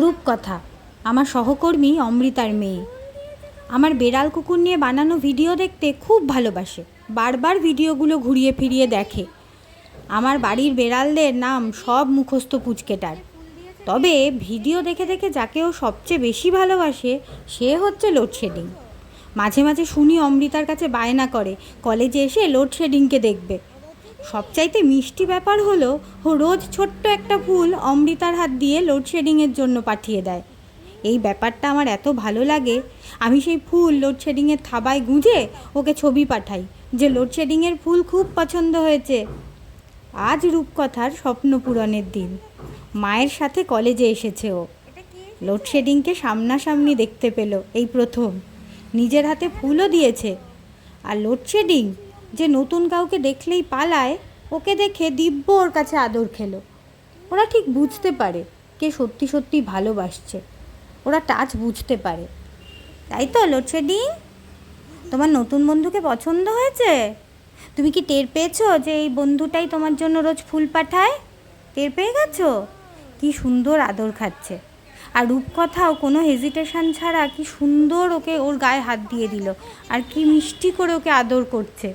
রূপকথা। আমার সহকর্মী অমৃতার মেয়ে। আমার বেড়াল কুকুর নিয়ে বানানো ভিডিও দেখতে খুব ভালোবাসে। বারবার ভিডিওগুলো ঘুরিয়ে ফিরিয়ে দেখে। আমার বাড়ির বেড়ালদের নাম সব মুখস্থ পুচকেটার। তবে ভিডিও দেখে দেখে যাকে ও সবচেয়ে বেশি ভালোবাসে, সে হচ্ছে লোডশেডিং। মাঝে মাঝে শুনি অমৃতার কাছে বায়না করে, কলেজে এসে লোডশেডিংকে দেখবে। সবচাইতে মিষ্টি ব্যাপার হলো ও রোজ ছোট্ট একটা ফুল অমৃতার হাত দিয়ে লোডশেডিংয়ের জন্য পাঠিয়ে দেয়। এই ব্যাপারটা আমার এত ভালো লাগে আমি সেই ফুল লোডশেডিংয়ের থাবায় গুঁজে ওকে ছবি পাঠাই যে লোডশেডিংয়ের ফুল খুব পছন্দ হয়েছে। আজ রূপকথার স্বপ্ন পূরণের দিন। মায়ের সাথে কলেজে এসেছে ও। লোডশেডিংকে সামনাসামনি দেখতে পেল এই প্রথম। নিজের হাতে ফুলও দিয়েছে। আর লোডশেডিং যে নতুন কাউকে দেখলেই পালায়, ওকে দেখে দিব্য ওর কাছে আদর খেলো। ওরা ঠিক বুঝতে পারে কে সত্যি সত্যি ভালোবাসছে। ওরা টাচ বুঝতে পারে। তাই তো, লোডশেডিং? তোমার নতুন বন্ধুকে পছন্দ হয়েছে? তুমি কি টের পেয়েছ যে এই বন্ধুটাই তোমার জন্য রোজ ফুল পাঠায়? টের পেয়ে গেছো? কি সুন্দর আদর খাচ্ছে। আর রূপকথাও কোনো হেজিটেশন ছাড়া কি সুন্দর ওকে ওর গায়ে হাত দিয়ে দিল। আর কি মিষ্টি করে ওকে আদর করছে।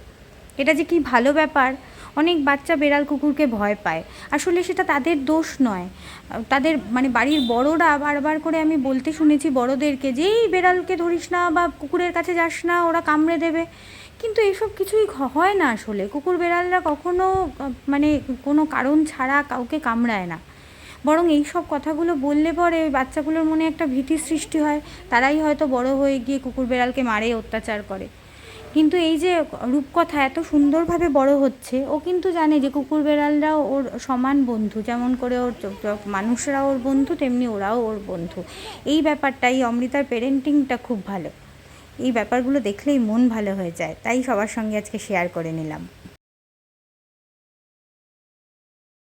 এটা যে কি ভালো ব্যাপার? অনেক বাচ্চা বেড়াল কুকুরকে ভয় পায়। আসলে সেটা তাদের দোষ নয়। তাদের মানে বাড়ির বড়রা বারবার করে আমি বলতে শুনেছি বড়দেরকে যে, এই বেড়ালকে ধরিস না বা কুকুরের কাছে যাস না, ওরা কামড়ে দেবে। কিন্তু এসব কিছুই হয় না আসলে। কুকুর বেড়ালরা কখনো মানে কোনো কারণ ছাড়া কাউকে কামড়ায় না। বরং এই সব কথাগুলো বললে পরে বাচ্চাগুলোর মনে একটা ভীতির সৃষ্টি হয়। তারাই হয়তো বড় হয়ে গিয়ে কুকুর বেড়ালকে মারে, অত্যাচার করে। কিন্তু এই যে রূপকথা এত সুন্দরভাবে বড় হচ্ছে, ও কিন্তু জানে যে কুকুর বেড়ালরাও ওর সমান বন্ধু, যেমন করে ওর মানুষরাও ওর বন্ধু, তেমনি ওরাও ওর বন্ধু। এই ব্যাপারটা এই অমৃতার পেরেন্টিংটা খুব ভালো। এই ব্যাপারগুলো দেখলেই মন ভালো হয়ে যায়, তাই সবার সঙ্গে আজকে শেয়ার করে নিলাম।